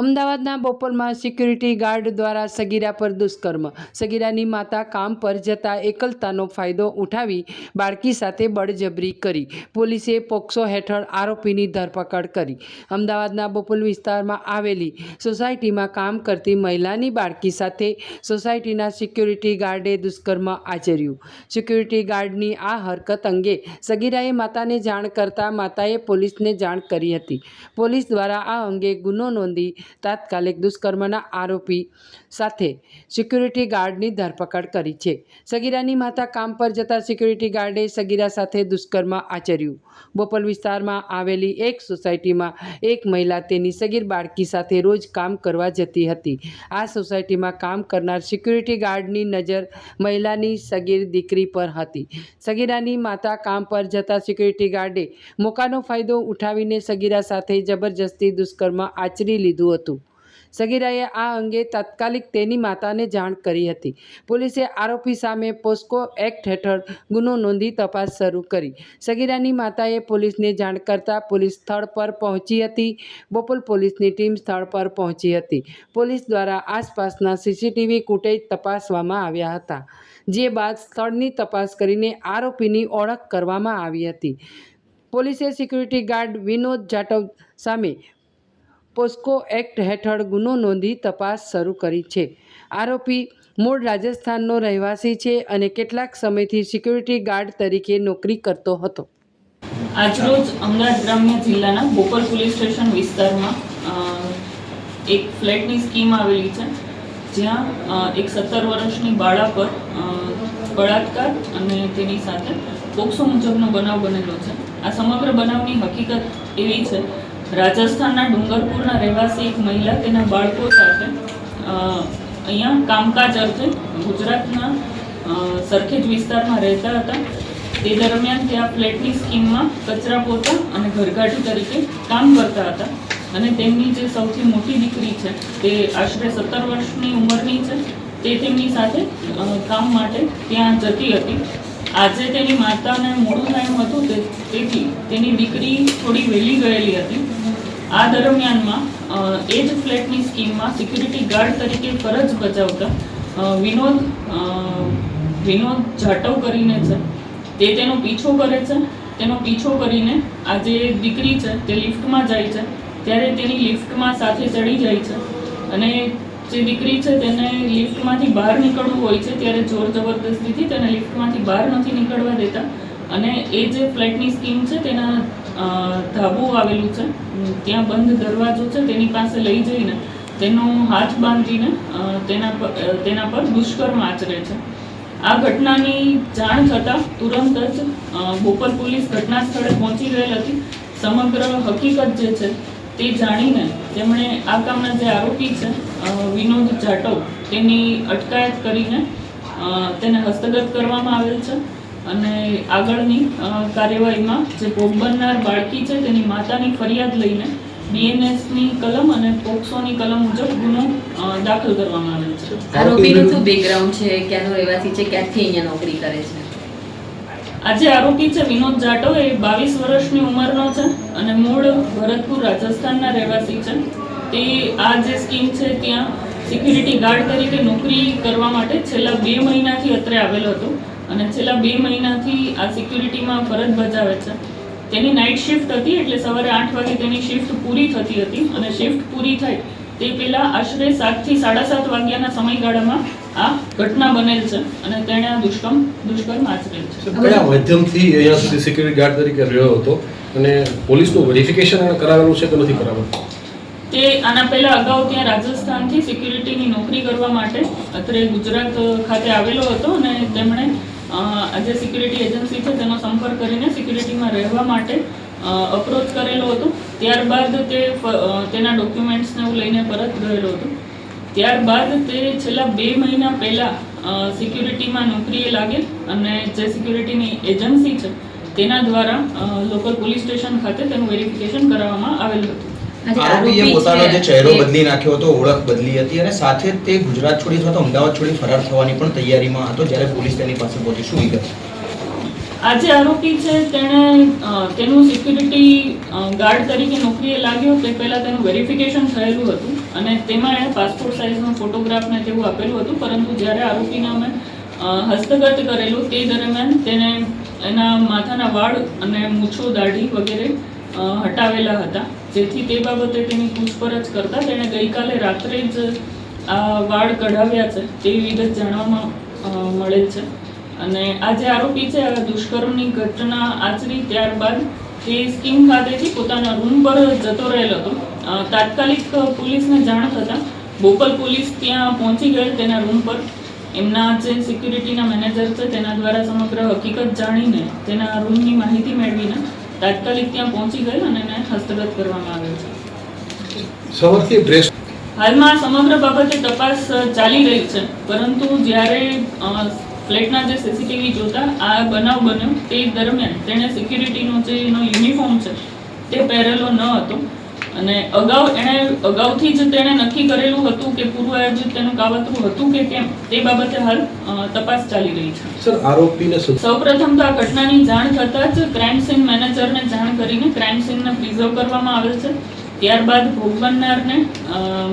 અમદાવાદના બોપલમાં security guard દ્વારા સગીરા પર દુષ્કર્મ. સગીરાની માતા કામ પર જતા એકલતાનો ફાયદો ઉઠાવી બાળકી સાથે બળજબરી કરી. પોલીસે પોક્સો હેઠળ આરોપીની ધરપકડ કરી. અમદાવાદના બોપલ વિસ્તારમાં આવેલી સોસાયટીમાં કામ કરતી મહિલાની બાળકી સાથે સોસાયટીના સિક્યુરિટી ગાર્ડે દુષ્કર્મ આચર્યું. સિક્યુરિટી ગાર્ડની આ હરકત અંગે સગીરાએ માતાને જાણ કરતાં માતાએ પોલીસને જાણ કરી હતી. પોલીસ દ્વારા આ અંગે ગુનો નોંધી તાત્કાલિક દુષ્કર્મના આરોપી સાથે સિક્યુરિટી ગાર્ડની ધરપકડ કરી છે. સગીરાની માતા કામ પર જતા સિક્યુરિટી ગાર્ડે સગીરા સાથે દુષ્કર્મ આચર્યું. બોપલ વિસ્તારમાં આવેલી એક સોસાયટીમાં એક મહિલા તેની સગીર બાળકી સાથે રોજ કામ કરવા જતી હતી. આ સોસાયટીમાં કામ કરનાર સિક્યુરિટી ગાર્ડની નજર મહિલાની સગીર દીકરી પર હતી. સગીરાની માતા કામ પર જતા સિક્યુરિટી ગાર્ડે મોકાનો ફાયદો ઉઠાવીને સગીરા સાથે જબરજસ્તી દુષ્કર્મ આચરી લીધું હતું. સગીરાએ આ અંગે તાત્કાલિક તેની માતાને જાણ કરી હતી. પોલીસે આરોપી સામે પોસ્કો એક્ટ હેઠળ ગુનો નોંધી તપાસ શરૂ કરી. સગીરાની માતાએ પોલીસને જાણ કરતાં પોલીસ સ્થળ પર પહોંચી હતી. બોપલ પોલીસની ટીમ સ્થળ પર પહોંચી હતી. પોલીસ દ્વારા આસપાસના સીસીટીવી ફૂટેજ તપાસવામાં આવ્યા હતા, જે બાદ સ્થળની તપાસ કરીને આરોપીની ઓળખ કરવામાં આવી હતી. પોલીસે સિક્યુરિટી ગાર્ડ વિનોદ જાટવ સામે પોસ્કો એક્ટ હેઠળ ગુનો નોંધી તપાસ શરૂ કરી છે. આરોપી મૂળ રાજસ્થાનનો રહેવાસી છે અને કેટલાક સમયથી સિક્યુરિટી ગાર્ડ તરીકે નોકરી કરતો હતો. આજરોજ અમદાવાદ ગ્રામ્ય જિલ્લાના બોપલ પોલીસ સ્ટેશન વિસ્તારમાં એક ફ્લેટની સ્કીમ આવેલી છે, જ્યાં એક સત્તર વર્ષની બાળા પર બળાત્કાર અને તેની સાથે પોક્સો મુજબનો બનાવ બનેલો છે. આ સમગ્ર બનાવની હકીકત એવી છે રાજસ્થાનના ડુંગરપુરના રહેવાસી એક મહિલા, તેના બાળકો સાથે અહીંયા કામકાજ અર્થે ગુજરાતના સરખેજ વિસ્તારમાં રહેતા હતા. તે દરમિયાન ત્યાં ફ્લેટની સ્કીમમાં કચરા પોતા અને ઘરઘાટી તરીકે કામ કરતા હતા. અને તેમની જે સૌથી મોટી દીકરી છે, તે આશરે સત્તર વર્ષની ઉંમરની છે. તે તેમની સાથે કામ માટે ત્યાં જતી હતી. આજે તેની માતાને મોડું એમ હતું તેથી તેની દીકરી થોડી વહેલી ગયેલી હતી. આ દરમિયાનમાં એ જ ફ્લેટની સ્કીમમાં સિક્યુરિટી ગાર્ડ તરીકે ફરજ બજાવતા વિનોદ વિનોદ જાટવ કરીને છે. તે તેનો પીછો કરે છે. તેનો પીછો કરીને આ જે દીકરી છે, તે લિફ્ટમાં જાય છે. ત્યારે તેની લિફ્ટમાં સાથે ચડી જાય છે. અને જે દીકરી છે, તેને લિફ્ટમાંથી બહાર નીકળવું હોય છે, ત્યારે જોર જબરદસ્તીથી તેને લિફ્ટમાંથી બહાર નથી નીકળવા દેતા. અને એ જે ફ્લેટની સ્કીમ છે, તેના ધાબુ આવેલું છે. ત્યાં બંધ દરવાજો છે, તેની પાસે લઈ જઈને તેનો હાથ બાંધીને તેના પર તેના પર દુષ્કર્મ આચરે છે. આ ઘટનાની જાણ થતાં તુરંત જ બોપલ પોલીસ ઘટના સ્થળે પહોંચી ગયેલ હતી. સમગ્ર હકીકત જે છે તે જાણીને તેમણે આ કામના જે આરોપી છે વિનોદ જાટવ તેની અટકાયત કરીને તેને હસ્તગત કરવામાં આવેલ છે. અને આગળની કાર્યવાહીમાં જે ભોગ બનનાર બાળકી છે તેની માતાની ફરિયાદ લઈને બીએનએસની કલમ અને પોક્સોની કલમ મુજબ ગુનો દાખલ કરવામાં આવેલ છે. આરોપીનું શું બેકગ્રાઉન્ડ છે? ક્યાંનો રહેવાસી છે? ક્યાંથી અહીંયા નોકરી કરે છે? આજે આરોપી છે વિનોદ જાટો. એ બાવીસ વર્ષની ઉંમરનો છે અને મૂળ ભરતપુર રાજસ્થાનના રહેવાસી છે. તે આ જે સ્કીમ છે ત્યાં સિક્યુરિટી ગાર્ડ તરીકે નોકરી કરવા માટે છેલ્લા બે મહિનાથી અત્રે આવેલો હતો. અને છેલ્લા બે મહિનાથી આ સિક્યુરિટીમાં ફરજ બજાવે છે. તેની નાઇટ શિફ્ટ હતી એટલે સવારે આઠ વાગે તેની શિફ્ટ પૂરી થતી હતી અને શિફ્ટ પૂરી થાય તે પહેલાં આશરે સાતથી સાડા સાત વાગ્યાના સમયગાળામાં આ ઘટના બનેલ છે અને તેણે આ દુષ્કર્મ દુષ્કર્મ આચરેલ છે. કયા માધ્યમથી અહીંયા સિક્યુરિટી ગાર્ડ તરીકે રહ્યો હતો અને પોલીસનું વેરિફિકેશન એણે કરાવેલું છે કે નથી કરાવેલું? તે આના પહેલા અગાઉ ત્યાં રાજસ્થાનથી સિક્યુરિટીની નોકરી કરવા માટે અત્રે ગુજરાત ખાતે આવેલો હતો અને તેમણે જે સિક્યુરિટી એજન્સી છે, તેનો સંપર્ક કરીને સિક્યુરિટીમાં રહેવા માટે અપ્રોચ કરેલો હતો. ત્યારબાદ તે તેના ડોક્યુમેન્ટ્સને એવું લઈને પરત ગયેલો હતો. ત્યારબાદ તે છેલ્લા બે મહિના પહેલાં સિક્યુરિટીમાં નોકરીએ લાગેલ અને જે સિક્યુરિટીની એજન્સી છે, તેના દ્વારા લોકલ પોલીસ સ્ટેશન ખાતે તેનું વેરિફિકેશન કરાવવામાં આવેલું હતું. આરોપીએ પોતાનો જે ચહેરો બદલી નાખ્યો હતો ઓળખ બદલી હતી અને સાથે તે ગુજરાત છોડી અથવા તો અમદાવાદ છોડી ફરાર થવાની પણ તૈયારીમાં હતો જ્યારે પોલીસ તેની પાસે પહોંચી શું વિગત આજે આરોપી છે તેણે તેનું સિક્યુરિટી ગાર્ડ તરીકે નોકરીએ લાગ્યો. તે પહેલાં તેનું વેરિફિકેશન થયેલું હતું અને તેમાં એણે પાસપોર્ટ સાઇઝનો ફોટોગ્રાફ ને તેવું આપેલું હતું. પરંતુ જ્યારે આરોપીને અમે હસ્તગત કરેલું તે દરમિયાન તેને એના માથાના વાળ અને મૂછો દાઢી વગેરે હટાવેલા હતા. જેથી તે બાબતે તેની પૂછપરછ કરતા તેણે ગઈકાલે રાત્રે જ આ વાળ કઢાવ્યા છે તેવી વિગત જાણવામાં મળે મળેલ છે. અને આ જે આરોપી છે આ દુષ્કર્મની ઘટના આચરી ત્યારબાદ તે સ્કીમ ખાતેથી પોતાના રૂમ પર જતો રહેલો હતો. તાત્કાલિક પોલીસને જાણ થતાં બોપલ પોલીસ ત્યાં પહોંચી ગયેલ તેના રૂમ પર. એમના જે સિક્યુરિટીના મેનેજર છે તેના દ્વારા સમગ્ર હકીકત જાણીને તેના રૂમની માહિતી મેળવીને તાત્કાલિક ત્યાં પહોંચી ગયેલ અને એને હસ્તગત કરવામાં આવેલ છે. સવારથી હાલમાં સમગ્ર બાબતે તપાસ ચાલી રહી છે. પરંતુ જ્યારે ફ્લેટના જે સીસીટીવી જોતા આ બનાવ બન્યો તે દરમિયાન તેણે સિક્યુરિટીનો જે એનો યુનિફોર્મ છે તે પહેરેલો ન હતો. અને અગાઉ એણે અગાઉથી જ તેણે નક્કી કરેલું હતું કે પૂર્વ આયોજિત તેનું કાવતરું હતું કે કેમ? તે બાબતે હાલ તપાસ ચાલી રહી છે. સર આરોપીને સુ- સૌપ્રથમ તો આ ઘટનાની જાણ થતાં જ ક્રાઇમ સીન મેનેજરને જાણ કરીને ક્રાઇમ સીનને પ્રિઝર્વ કરવામાં આવેલ છે. ત્યારબાદ ભોગ બનનારને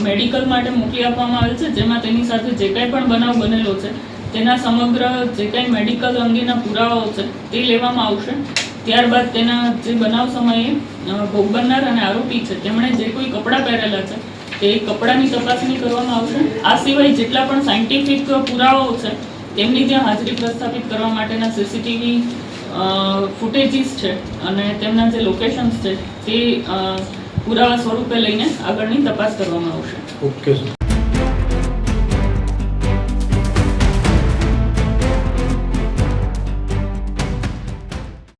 મેડિકલ માટે મોકલી આપવામાં આવેલ છે જેમાં તેની સાથે જે કાંઈ પણ બનાવ બનેલો છે તેના સમગ્ર જે કાંઈ મેડિકલ અંગેના પુરાવાઓ છે તે લેવામાં આવશે. ત્યારબાદ તેના જે બનાવ સમયે ભોગ બનનાર અને આરોપી છે. તેમણે જે કોઈ કપડાં પહેરેલા છે, તે કપડાની તપાસણી કરવામાં આવશે. આ સિવાય જેટલા પણ સાયન્ટિફિક પુરાવાઓ છે, તેમની ત્યાં હાજરી પ્રસ્થાપિત કરવા માટેના સીસીટીવી ફૂટેજીસ છે અને તેમના જે લોકેશન્સ છે, તે પુરાવા સ્વરૂપે લઈને આગળની તપાસ કરવામાં આવશે. ઓકે